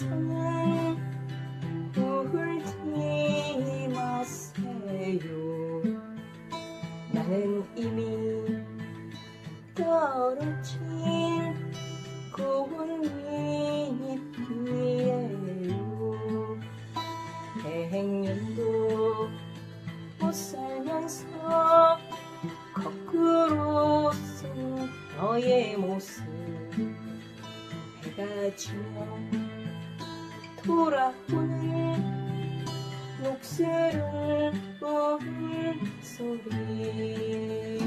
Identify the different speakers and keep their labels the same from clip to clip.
Speaker 1: 나 작년도 못 살면서 거꾸로 쓰는 너의 모습 해가 지면 돌아오는 녹슬을 뽑는 소리.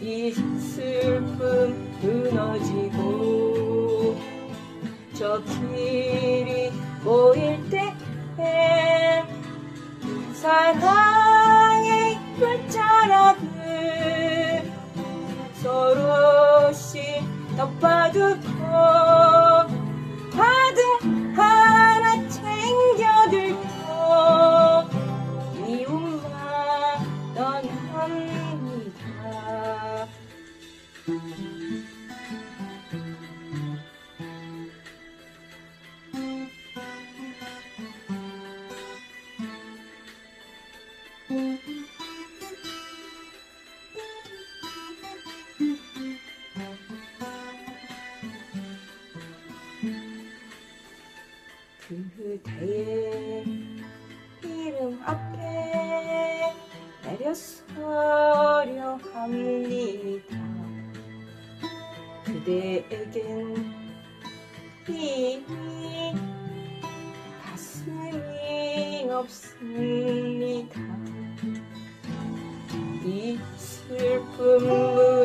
Speaker 1: 이 슬픔 무너지고 저 길이 보일 때에 사랑의 끝자락을 서로씩 덮어두고 그대의 이름 앞에 내려서려 합니다. 그대에겐 이미 가슴이 없습니다. 이 슬픔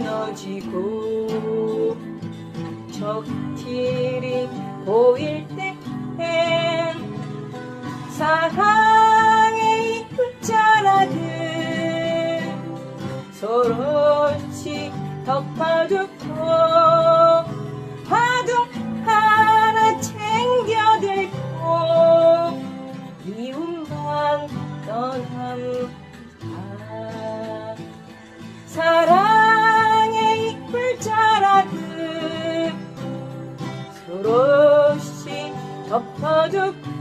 Speaker 1: 무너지고 저 길이 보일 때 사랑의 끝자락을 서로씩 덮어두고 화두 하나 챙겨들고 미움만 떠납니다. 사랑의 끝자락을 서로씩 덮어두고